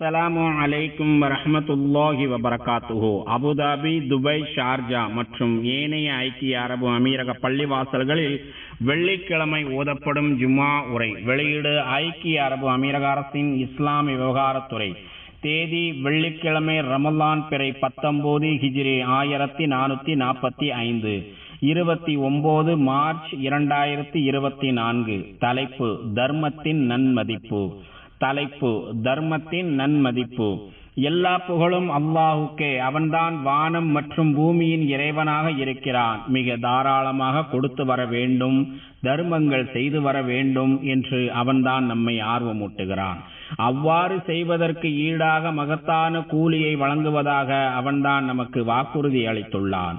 அஸ்ஸலாமு அலைக்கும் வரஹ்மத்துல்லாஹி வபரகாத்துஹோ. அபுதாபி துபாய் ஷார்ஜா மற்றும் ஏனைய ஐக்கிய அரபு அமீரக பள்ளிவாசல்களில் வெள்ளிக்கிழமை ஓதப்படும் ஜுமா உரை. வெளியீடு ஐக்கிய அரபு அமீரக அரசின் இஸ்லாமிய விவகாரத்துறை. தேதி வெள்ளிக்கிழமை ரமலான் பிறை பத்தொன்பது ஹிஜ்ரி ஆயிரத்தி நானூத்தி நாற்பத்தி ஐந்து. இருபத்தி ஒன்பது மார்ச் இரண்டாயிரத்தி இருபத்தி நான்கு. தலைப்பு தர்மத்தின் நன்மதிப்பு. தலைப்பு தர்மத்தின் நன்மதிப்பு. எல்லா புகழும் அல்லாஹுக்கே. அவன்தான் வானம் மற்றும் பூமியின் இறைவனாக இருக்கிறான். மிக தாராளமாக கொடுத்து வர வேண்டும் தர்மங்கள் செய்து வர வேண்டும் என்று அவன்தான் நம்மை ஆர்வமூட்டுகிறான். அவ்வாறு செய்வதற்கு ஈடாக மகத்தான கூலியை வழங்குவதாக அவன்தான் நமக்கு வாக்குறுதி அளித்துள்ளான்.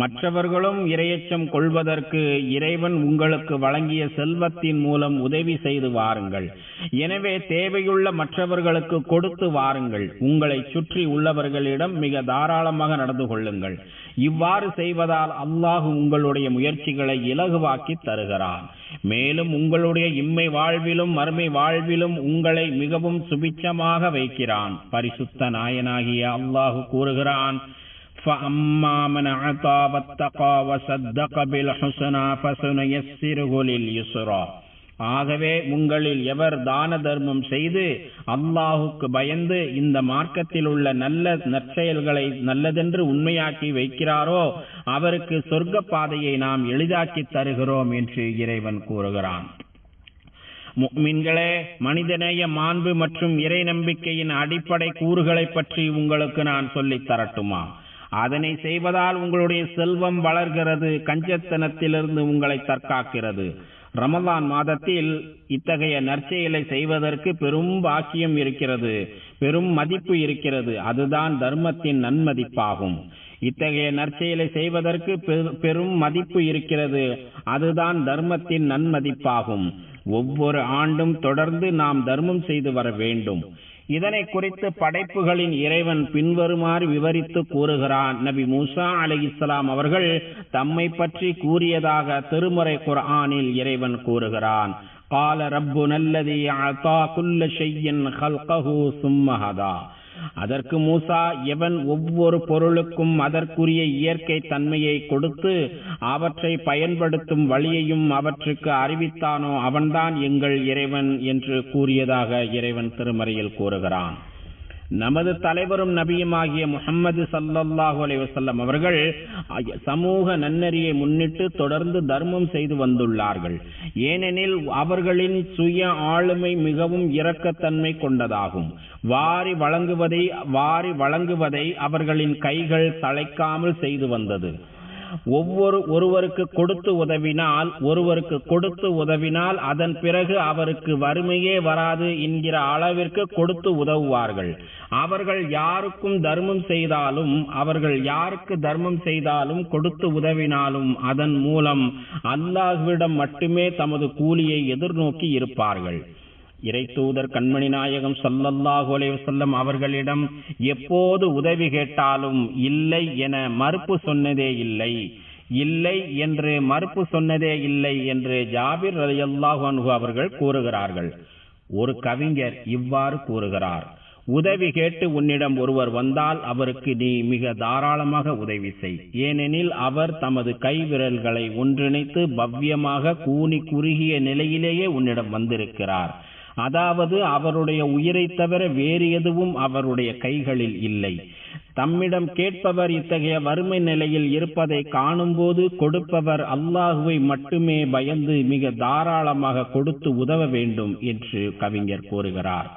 மற்றவர்களும் இரையச்சம் கொள்வதற்கு இறைவன் உங்களுக்கு வழங்கிய செல்வத்தின் மூலம் உதவி செய்து வாருங்கள். எனவே தேவையுள்ள மற்றவர்களுக்கு கொடுத்து வாருங்கள். உங்களை சுற்றி உள்ளவர்களிடம் மிக தாராளமாக நடந்து கொள்ளுங்கள். இவ்வாறு செய்வதால் அல்லாஹு உங்களுடைய முயற்சிகளை இலகுவாக்கி தருகிறான். மேலும் உங்களுடைய இம்மை வாழ்விலும் மறுமை வாழ்விலும் உங்களை மிகவும் சுபிச்சமாக வைக்கிறான். பரிசுத்த நாயனாகிய அல்லாஹு கூறுகிறான் فأما من أعطى واتقى وصدق بالحسنى فسنيسره لليسرى ஆகவே உங்களில் எவர் தான தர்மம் செய்து அல்லாஹுக்கு பயந்து இந்த மார்க்கத்தில் உள்ள நல்ல நற்செயல்களை நல்லதென்று உண்மையாக்கி வைக்கிறாரோ அவருக்கு சொர்க்க பாதையை நாம் எளிதாக்கி தருகிறோம் என்று இறைவன் கூறுகிறான் மீன்களே மனிதநேய மாண்பு மற்றும் இறை நம்பிக்கையின் அடிப்படை கூறுகளை பற்றி உங்களுக்கு நான் சொல்லித் தரட்டுமா அதனை செய்வதால் உங்களுடைய செல்வம் வளர்கிறது கஞ்சத்தனத்திலிருந்து உங்களை தற்காக்கிறது. ரமலான் மாதத்தில் இத்தகைய நற்செயலை செய்வதற்கு பெரும் பாக்கியம் இருக்கிறது பெரும் மதிப்பு இருக்கிறது. அதுதான் தர்மத்தின் நன்மதிப்பாகும். இத்தகைய நற்செயலை செய்வதற்கு பெரும் மதிப்பு இருக்கிறது. அதுதான் தர்மத்தின் நன்மதிப்பாகும். ஒவ்வொரு ஆண்டும் தொடர்ந்து நாம் தர்மம் செய்து வர வேண்டும். இதனை குறித்து படைப்புகளின் இறைவன் பின்வருமாறு விவரித்து கூறுகிறான். நபி மூசா அலை இஸ்லாம் அவர்கள் தம்மை பற்றி கூறியதாக திருமுறை குர்ஆனில் இறைவன் கூறுகிறான். கால ربنا الذي أعطى كل شيء خلقه ثم அதற்கு மூசா எவன் ஒவ்வொரு பொருளுக்கும் அதற்குரிய இயற்கை தன்மையை கொடுத்து அவற்றை பயன்படுத்தும் வழியையும் அவற்றுக்கு அறிவித்தானோ அவன்தான் எங்கள் இறைவன் என்று கூறியதாக இறைவன் திருமறையில் கூறுகிறான். நமது தலைவரும் நபியுமாகிய முகம்மது சல்லல்லாஹு அலைவசல்லம் அவர்கள் சமூக நன்னறியை முன்னிட்டு தொடர்ந்து தர்மம் செய்து வந்துள்ளார்கள். ஏனெனில் அவர்களின் சுய ஆளுமை மிகவும் இரக்கத்தன்மை கொண்டதாகும். வாரி வழங்குவதை வாரி வழங்குவதை அவர்களின் கைகள் தழைக்காமல் செய்து வந்தது. ஒவ்வொரு ஒருவருக்கு கொடுத்து உதவினால் ஒருவருக்கு கொடுத்து உதவினால் அதன் பிறகு அவருக்கு வறுமையே வராது என்கிற அளவிற்கு கொடுத்து உதவுவார்கள். அவர்கள் யாருக்கும் தர்மம் செய்தாலும் அவர்கள் யாருக்கு தர்மம் செய்தாலும் கொடுத்து உதவினாலும் அதன் மூலம் அல்லாஹ்விடம் மட்டுமே தமது கூலியை எதிர்நோக்கி இருப்பார்கள். இறை தூதர் கண்மணி நாயகம் சல்லல்லாஹு அலைவசல்லம் அவர்களிடம் எப்போது உதவி கேட்டாலும் இல்லை என மறுப்பு சொன்னதே இல்லை. இல்லை என்று மறுப்பு சொன்னதே இல்லை என்று ஜாபிர் அலி அல்லாஹு அவர்கள் கூறுகிறார்கள். ஒரு கவிஞர் இவ்வாறு கூறுகிறார் உதவி கேட்டு உன்னிடம் ஒருவர் வந்தால் அவருக்கு நீ மிக தாராளமாக உதவி செய். ஏனெனில் அவர் தமது கைவிரல்களை ஒன்றிணைத்து பவ்யமாக கூனி குறுகிய நிலையிலேயே உன்னிடம் வந்திருக்கிறார். அதாவது அவருடைய உயிரை தவிர வேறு எதுவும் அவருடைய கைகளில் இல்லை. தம்மிடம் கேட்பவர் இத்தகைய வறுமை நிலையில் இருப்பதை காணும்போது கொடுப்பவர் அல்லாஹுவை மட்டுமே பயந்து மிக தாராளமாக கொடுத்து உதவ வேண்டும் என்று கவிஞர் கூறுகிறார்.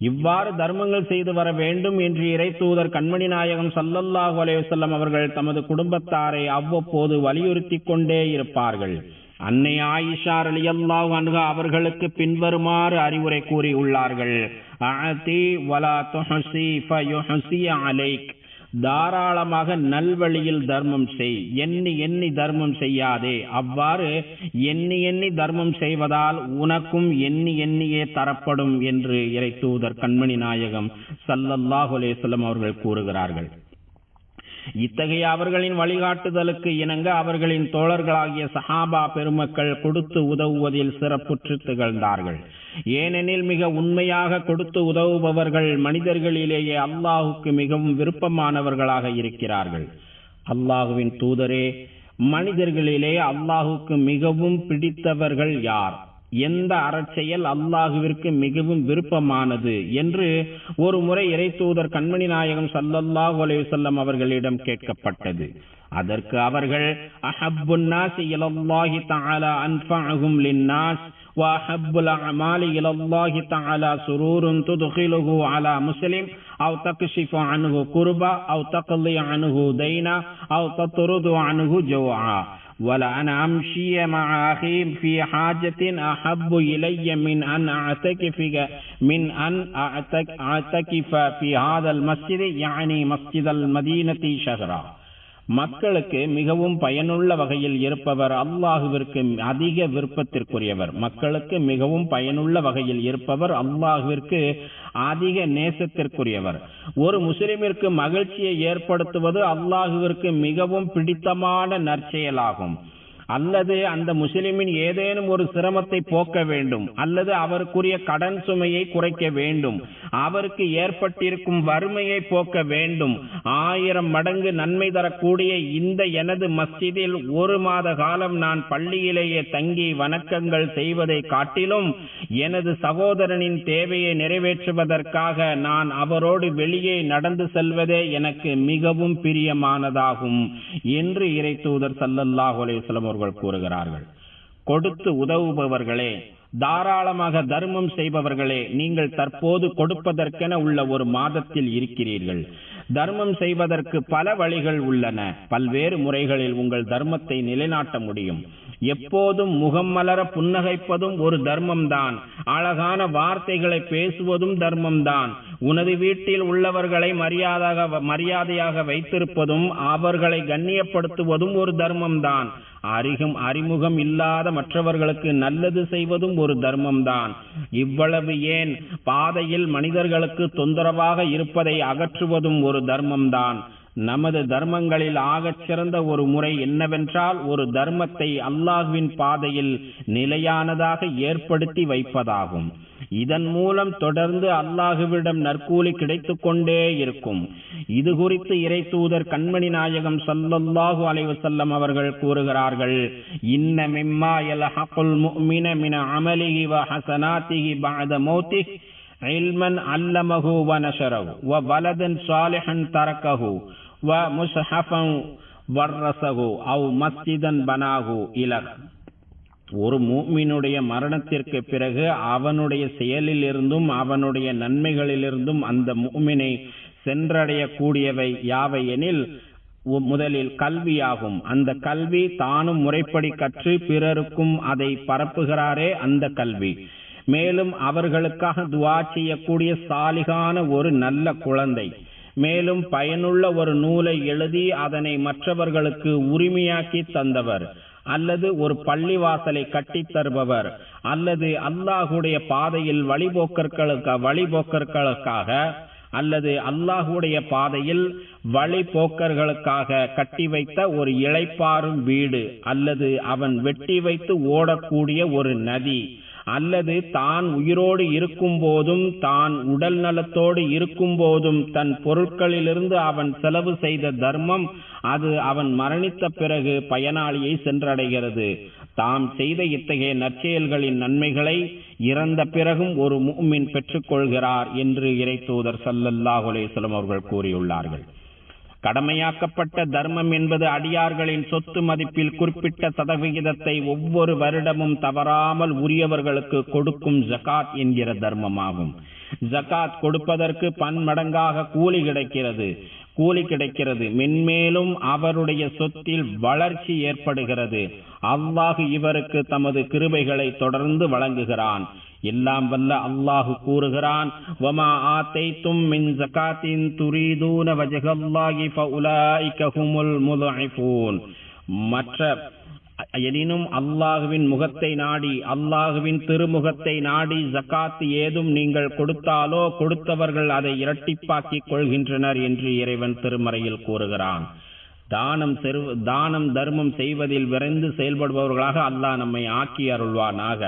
இவ்வாறு தர்மங்கள் செய்து வர வேண்டும் என்று இறை தூதர் கண்மணி நாயகம் சல்லல்லாஹு அலைஹி அவர்கள் தமது குடும்பத்தாரை அவ்வப்போது வலியுறுத்தி கொண்டே இருப்பார்கள். அன்னை ஆயிஷா அல்லாஹ் அன்ஹா அவர்களுக்கு பின்வருமாறு அறிவுரை கூறி உள்ளார்கள் வலா துஹசி ஃபயுஹசி அலைக். தாராளமாக நல்வழியில் தர்மம் செய். எண்ணி எண்ணி தர்மம் செய்யாதே. அவ்வாறு எண்ணி எண்ணி தர்மம் செய்வதால் உனக்கும் எண்ணி எண்ணியே தரப்படும் என்று இறை தூதர் கண்மணி நாயகம் சல்லல்லாஹு அலேஸ்லம் அவர்கள் கூறுகிறார்கள். இத்தகைய அவர்களின் வழிகாட்டுதலுக்கு இணங்க அவர்களின் தோழர்களாகிய சஹாபா பெருமக்கள் கொடுத்து உதவுவதில் சிறப்புற்று திகழ்ந்தார்கள். ஏனெனில் மிக உண்மையாக கொடுத்து உதவுபவர்கள் மனிதர்களிலேயே அல்லாஹுக்கு மிகவும் விருப்பமானவர்களாக இருக்கிறார்கள். அல்லாஹுவின் தூதரே மனிதர்களிலே அல்லாஹுக்கு மிகவும் பிடித்தவர்கள் யார்? எந்த அறச்செயல் அல்லாஹுவிற்கு மிகவும் விருப்பமானது என்று ஒரு முறை இறை தூதர் கண்மணி நாயகம் சல்லல்லாஹு அலைஹி வஸல்லம் அவர்களிடம் கேட்கப்பட்டது அதற்கு அவர்கள் அஹப்புன் நாசி இலல்லாஹி தஆலா அன்ஃபஅஹும் லின்னாஸ் وأحب الأعمال إلى الله تعالى سرور تدخله على مسلم أو تكشف عنه كربا أو تقضي عنه دينا أو تطرد عنه جوعا ولأن أمشي مع أخي في حاجة أحب إلي من أن أعتكف من أن أعتكف في هذا المسجد يعني مسجد المدينة شهرا. மக்களுக்கு மிகவும் பயனுள்ள வகையில் இருப்பவர் அல்லாஹுவிற்கு அதிக விருப்பத்திற்குரியவர். மக்களுக்கு மிகவும் பயனுள்ள வகையில் இருப்பவர் அல்லாஹுவிற்கு அதிக நேசத்திற்குரியவர். ஒரு முஸ்லிமிற்கு மகிழ்ச்சியை ஏற்படுத்துவது அல்லாஹுவிற்கு மிகவும் பிடித்தமான நற்செயலாகும். அல்லது அந்த முஸ்லிமின் ஏதேனும் ஒரு சிரமத்தை போக்க வேண்டும் அல்லது அவருக்குரிய கடன் சுமையை குறைக்க வேண்டும் அவருக்கு ஏற்பட்டிருக்கும் வறுமையை போக்க வேண்டும் ஆயிரம் மடங்கு நன்மை தரக்கூடிய இந்த எனது மஸ்ஜிதில் ஒரு மாத காலம் நான் பள்ளியிலேயே தங்கி வணக்கங்கள் செய்வதை காட்டிலும் எனது சகோதரனின் தேவையை நிறைவேற்றுவதற்காக நான் அவரோடு வெளியே நடந்து செல்வதே எனக்கு மிகவும் பிரியமானதாகும் என்று இறை தூதர் சல்லல்லாஹ் அலேஸ்லம் அவர்கள் கூறுகிறார்கள். கொடுத்து உதவுபவர்களே தாராளமாக தர்மம் செய்பவர்களே நீங்கள் தற்போது கொடுப்பதற்கென உள்ள ஒரு மாதத்தில் இருக்கிறீர்கள். தர்மம் செய்வதற்கு பல வழிகள் உள்ளன. பல்வேறு முறைகளில் உங்கள் தர்மத்தை நிலைநாட்ட முடியும். எப்போதும் முகம் மலர புன்னகைப்பதும் ஒரு தர்மம்தான். அழகான வார்த்தைகளை பேசுவதும் தர்மம்தான். உனது வீட்டில் உள்ளவர்களை மரியாதாக மரியாதையாக வைத்திருப்பதும் அவர்களை கண்ணியப்படுத்துவதும் ஒரு தர்மம்தான். அறிகும் அறிமுகம் இல்லாத மற்றவர்களுக்கு நல்லது செய்வதும் ஒரு தர்மம்தான். இவ்வளவு ஏன்? பாதையில் மனிதர்களுக்கு தொந்தரவாக இருப்பதை அகற்றுவதும் ஒரு தர்மம்தான். நமது தர்மங்களில் ஆகச் சிறந்த ஒரு முறை என்னவென்றால் ஒரு தர்மத்தை அல்லாஹுவின் பாதையில் நிலையானதாக ஏற்படுத்தி வைப்பதாகும். இதன் மூலம் தொடர்ந்து அல்லாஹுவிடம் நற்கூலி கிடைத்துக் கொண்டே இருக்கும். இது குறித்து இறை தூதர் கண்மணி நாயகம் சல்லல்லாஹு அலைவசல்லம் அவர்கள் கூறுகிறார்கள் இன்ன மிம்மா யல்ஹகுல் முஃமின மின அமலிஹி வ ஹஸனாத்திஹி பஅத மௌத்திஹி. علما علمه ونشره وولدا صالحا تركه ومصحفا ورثه أو مسجدا بناه إلى ஒரு மூமினுடைய மரணத்திற்கு பிறகு அவனுடைய செயலிலிருந்தும் அவனுடைய நன்மைகளிலிருந்தும் அந்த மூமினை சென்றடையக்கூடியவை யாவை எனில் முதலில் கல்வியாகும் அந்த கல்வி தானும் முறைப்படி கற்று பிறருக்கும் அதை பரப்புகிறாரே அந்த கல்வி மேலும் அவர்களுக்காக துவா செய்யக்கூடிய சாலிகான ஒரு நல்ல குழந்தை. மேலும் பயனுள்ள ஒரு நூலை எழுதி அதனை மற்றவர்களுக்கு உரிமையாக்கி தந்தவர். அல்லது ஒரு பள்ளிவாசலை கட்டித் தருபவர். அல்லது அல்லாஹுடைய பாதையில் வழிபோக்கர்களுக்கு வழிபோக்கர்களுக்காக அல்லது அல்லாஹுடைய பாதையில் வழிபோக்கர்களுக்காக கட்டி வைத்த ஒரு இளைப்பாறும் வீடு அல்லது அவன் வெட்டி வைத்து ஓடக்கூடிய ஒரு நதி. அல்லது தான் உயிரோடு இருக்கும் போதும் தான் உடல் நலத்தோடு இருக்கும் போதும் தன் பொருட்களிலிருந்து அவன் செலவு செய்த தர்மம் அது அவன் மரணித்த பிறகு பயனாளியை சென்றடைகிறது. தாம் செய்த இத்தகைய நற்செயல்களின் நன்மைகளை இறந்த பிறகும் ஒரு முஃமின் பெற்றுக்கொள்கிறார் என்று இறை தூதர் சல்லல்லாஹு அவர்கள் கூறியுள்ளார்கள். கடமையாக்கப்பட்ட தர்மம் என்பது அடியார்களின் சொத்து மதிப்பில் குறிப்பிட்ட சதவிகிதத்தை ஒவ்வொரு வருடமும் தவறாமல் உரியவர்களுக்கு கொடுக்கும் ஜகாத் என்கிற தர்மமாகும். ஜகாத் கொடுப்பதற்கு பன்மடங்காக கூலி கிடைக்கிறது. கூலி கிடைக்கிறது. மென்மேலும் அவருடைய சொத்தில் வளர்ச்சி ஏற்படுகிறது. அவ்வாறு இவருக்கு தமது கிருபைகளை தொடர்ந்து வழங்குகிறான். எல்லாம் வல்ல அல்லாஹு கூறுகிறான். வமா ஆத்தைத்தும் மின் ஜகாத்தின் துரிதூன வஜகல்லாஹி மற்ற எனினும் அல்லாஹுவின் முகத்தை நாடி அல்லாஹுவின் திருமுகத்தை நாடி ஜக்காத்து ஏதும் நீங்கள் கொடுத்தாலோ கொடுத்தவர்கள் அதை இரட்டிப்பாக்கிக் கொள்கின்றனர் என்று இறைவன் திருமறையில் கூறுகிறான். தானம் செரு தானம் தர்மம் செய்வதில் விரைந்து செயல்படுபவர்களாக அல்லாஹ் நம்மை ஆக்கி அருள்வானாக.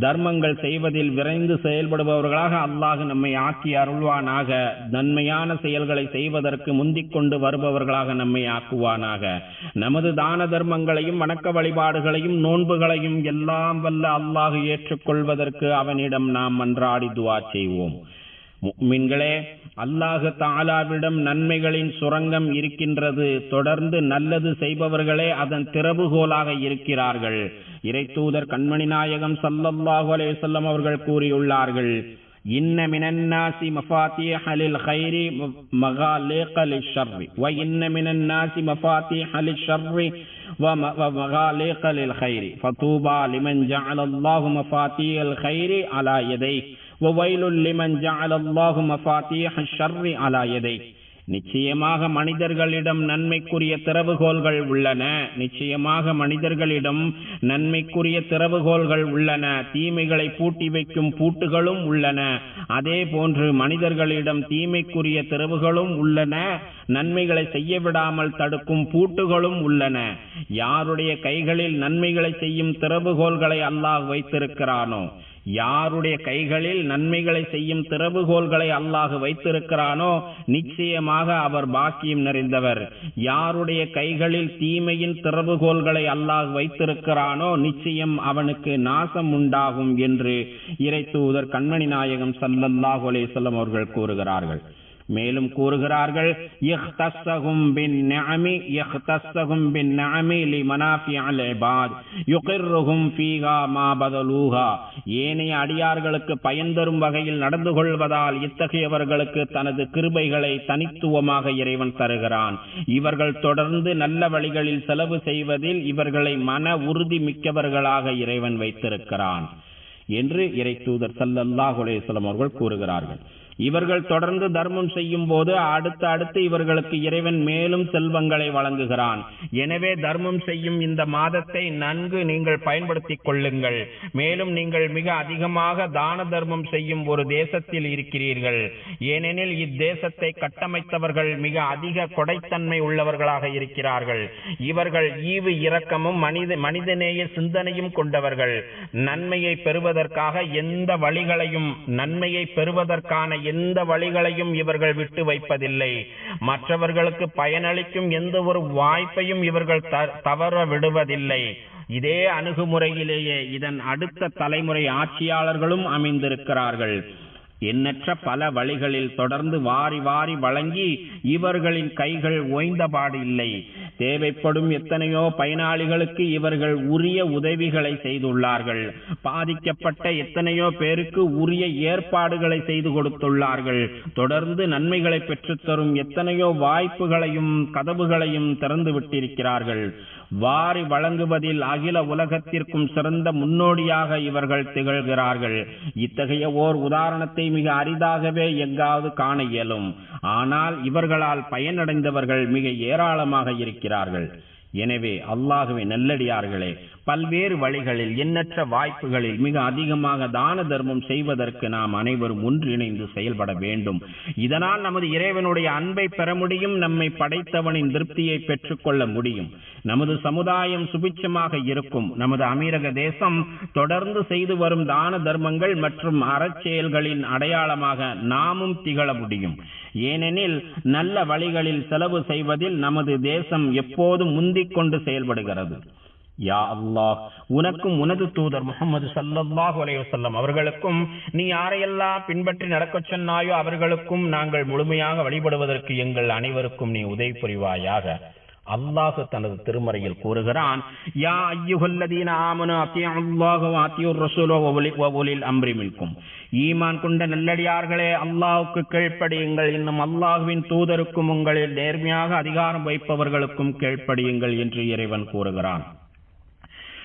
தர்மங்கள் செய்வதில் விரைந்து செயல்படுபவர்களாக அல்லாஹ் நம்மை ஆக்கி அருள்வானாக. நன்மையான செயல்களை செய்வதற்கு முந்திக் கொண்டு வருபவர்களாக நம்மை ஆக்குவானாக. நமது தான தர்மங்களையும் வணக்க வழிபாடுகளையும் நோன்புகளையும் எல்லாம் வல்ல அல்லாஹ் ஏற்றுக்கொள்வதற்கு அவனிடம் நாம் மன்றாடி துவா செய்வோம். மீன்களே அல்லாஹு தாலாவிடம் நன்மைகளின் சுரங்கம் இருக்கின்றது தொடர்ந்து நல்லது செய்பவர்களே அதன் திறவுகோலாக இருக்கிறார்கள் இறைத்தூதர் கண்மணி நாயகம் ஸல்லல்லாஹு அலைஹி வஸல்லம் அவர்கள் கூறியுள்ளார்கள் இன்ன மினன் நாசி மஃபாத்திஹ லில் கைரி மகாலிக லிஷர்ரி வ இன்ன மினன் நாசி மஃபாத்திஹ லிஷர்ரி ومغاليق للخير فطوبى لمن جعل الله مفاتيح الخير على يديه நிச்சயமாக மனிதர்களிடம் நன்மைக்குரிய திறவுகோள்கள் உள்ளன. நிச்சயமாக மனிதர்களிடம் நன்மைக்குரிய திறவுகோள்கள் உள்ளன. தீமைகளை பூட்டி வைக்கும் பூட்டுகளும் உள்ளன. அதே போன்று மனிதர்களிடம் தீமைக்குரிய திறவுகளும் உள்ளன. நன்மைகளை செய்ய விடாமல் தடுக்கும் பூட்டுகளும் உள்ளன. யாருடைய கைகளில் நன்மைகளை செய்யும் திறவுகோள்களை அல்லாஹ் வைத்திருக்கிறானோ? யாருடைய கைகளில் நன்மைகளை செய்யும் திறவுகோல்களை அல்லாஹ் வைத்திருக்கிறானோ நிச்சயமாக அவர் பாக்கியம் நிறைந்தவர். யாருடைய கைகளில் தீமையின் திறவுகோல்களை அல்லாஹ் வைத்திருக்கிறானோ நிச்சயம் அவனுக்கு நாசம் உண்டாகும் என்று இறை தூதர் கண்மணி நாயகம் சல்லல்லாஹு அலே செல்லம் அவர்கள் கூறுகிறார்கள். மேலும் கூறுகிறார்கள் இஹ்தஸ்ஸஹும் இஹ்தஸ்ஸஹும் இபாத் யுகிர்ருஹும் ஃபீஹா மா பதலூஹா. ஏனைய அடியார்களுக்கு பயன் தரும் வகையில் நடந்து கொள்வதால் இத்தகையவர்களுக்கு தனது கிருபைகளை தனித்துவமாக இறைவன் தருகிறான். இவர்கள் தொடர்ந்து நல்ல வழிகளில் செலவு செய்வதில் இவர்களை மன உறுதி மிக்கவர்களாக இறைவன் வைத்திருக்கிறான் என்று இறை தூதர் சல்லல்லாஹு அவர்கள் கூறுகிறார்கள். இவர்கள் தொடர்ந்து தர்மம் செய்யும் போது அடுத்து அடுத்து இவர்களுக்கு இறைவன் மேலும் செல்வங்களை வழங்குகிறான். எனவே தர்மம் செய்யும் இந்த மாதத்தை நன்கு நீங்கள் பயன்படுத்திக் கொள்ளுங்கள். மேலும் நீங்கள் மிக அதிகமாக தான தர்மம் செய்யும் ஒரு தேசத்தில் இருக்கிறீர்கள். ஏனெனில் இத்தேசத்தை கட்டமைத்தவர்கள் மிக அதிக கொடைத்தன்மை உள்ளவர்களாக இருக்கிறார்கள். இவர்கள் ஈவு இரக்கமும் மனித மனிதநேய சிந்தனையும் கொண்டவர்கள். நன்மையை பெறுவதற்காக எந்த வழிகளையும் நன்மையை பெறுவதற்கான எந்த வழிகளையும் இவர்கள் விட்டு வைப்பதில்லை. மற்றவர்களுக்கு பயனளிக்கும் எந்த ஒரு வாய்ப்பையும் இவர்கள் த- தவற விடுவதில்லை. இதே அணுகுமுறையிலேயே இதன் அடுத்த தலைமுறை ஆட்சியாளர்களும் அமைந்திருக்கிறார்கள். எண்ணற்ற பல வழிகளில் தொடர்ந்து வாரி வாரி வழங்கி இவர்களின் கைகள் ஓய்ந்தபாடு இல்லை. தேவைப்படும் எத்தனையோ பயனாளிகளுக்கு இவர்கள் உரிய உதவிகளை செய்துள்ளார்கள். பாதிக்கப்பட்ட எத்தனையோ பேருக்கு உரிய ஏற்பாடுகளை செய்து கொடுத்துள்ளார்கள். தொடர்ந்து நன்மைகளை பெற்றுத்தரும் எத்தனையோ வாய்ப்புகளையும் கதவுகளையும் திறந்து விட்டிருக்கிறார்கள். வாரி வழங்குவதில் அகில உலகத்திற்கும் சிறந்த முன்னோடியாக இவர்கள் திகழ்கிறார்கள். இத்தகைய ஓர் உதாரணத்தை மிக அரிதாகவே எங்காவது காண இயலும். ஆனால் இவர்களால் பயனடைந்தவர்கள் மிக ஏராளமாக இருக்கிறார்கள். எனவே அல்லாகவே நல்லடியார்களே பல்வேறு வழிகளில் எண்ணற்ற வாய்ப்புகளில் மிக அதிகமாக தான தர்மம் செய்வதற்கு நாம் அனைவரும் ஒன்றிணைந்து செயல்பட வேண்டும். இதனால் நமது இறைவனுடைய அன்பை பெற முடியும் நம்மை படைத்தவனின் திருப்தியை பெற்றுக்கொள்ள முடியும். நமது சமுதாயம் சுபிட்சமாக இருக்கும். நமது அமீரக தேசம் தொடர்ந்து செய்து வரும் தான தர்மங்கள் மற்றும் அறச்செயல்களின் அடையாளமாக நாமும் திகழ முடியும். ஏனெனில் நல்ல வழிகளில் செலவு செய்வதில் நமது தேசம் எப்போதும் முந்திக் கொண்டு செயல்படுகிறது. யா அல்லாஹ் உனக்கும் உனது தூதர் முகமது சல்லல்லாஹு அலைஹி அவர்களுக்கும் நீ யாரையெல்லாம் பின்பற்றி நடக்கச் சொன்னாயோ அவர்களுக்கும் நாங்கள் முழுமையாக வழிபடுவதற்கு எங்கள் அனைவருக்கும் நீ உதவி புரிவாயாக. அல்லாஹ் தனது திருமறையில் கூறுகிறான் யா ஐயுகல்லதீன ஆமனு அத்தியா வ அத்தியூர் ரசூலோ வ உலி- ஈமான் கொண்ட நல்லடியார்களே அல்லாஹுக்கு கீழ்ப்படியுங்கள். இன்னும் அல்லாஹ்வின் தூதருக்கும் உங்களில் நேர்மையாக அதிகாரம் வைப்பவர்களுக்கும் கீழ்ப்படியுங்கள் என்று இறைவன் கூறுகிறான்.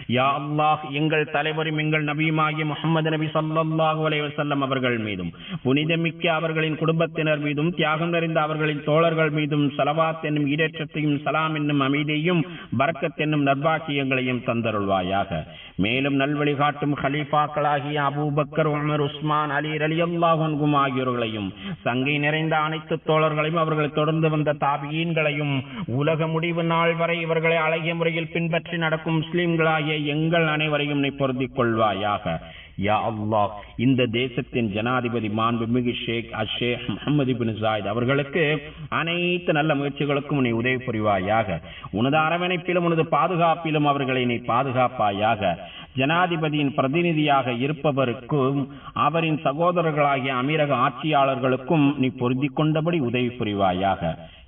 யா அல்லாஹ் எங்கள் தலைவரும் எங்கள் நபியுமாகிய முகமது நபி ஸல்லல்லாஹு அலைவசல்லம் அவர்கள் மீதும் புனிதமிக்க அவர்களின் குடும்பத்தினர் மீதும் தியாகம் நிறைந்த அவர்களின் தோழர்கள் மீதும் சலவாத் என்னும் ஈடேற்றத்தையும் சலாம் என்னும் அமைதியையும் பரக்கத் என்னும் நர்பாக்கியங்களையும் தந்தருள்வாயாக மேலும் நல்வழி காட்டும் ஹலீஃபாக்களாகிய Abu Bakr Umar Usman Ali Ali அன்ஹும் ஆகியோர்களையும் சங்கை நிறைந்த அனைத்து தோழர்களையும் அவர்களை தொடர்ந்து வந்த தாபியீன்களையும் உலக முடிவு நாள் வரை இவர்களை அழகிய முறையில் பின்பற்றி நடக்கும் முஸ்லீம்களாகிய எங்கள் அனைவரையும் நீ பொருந்திக் கொள்வாயாக யா அல்லாஹ் இந்த தேசத்தின் ஜனாதிபதி மாண்புமிகு ஷேக் அஷேக் முகமது பின் ஜாயித் அவர்களுக்கு அனைத்து நல்ல முயற்சிகளுக்கும் நீ உதவி புரிவாயாக. உனது அரவணைப்பிலும் உனது பாதுகாப்பிலும் அவர்களை நீ பாதுகாப்பாயாக. ஜனாதிபதியின் பிரதிநிதியாக இருப்பவருக்கும் அவரின் சகோதரர்களாகிய அமீரக ஆட்சியாளர்களுக்கும் நீ பொருந்திக் கொண்டபடி உதவி புரிவாயாக.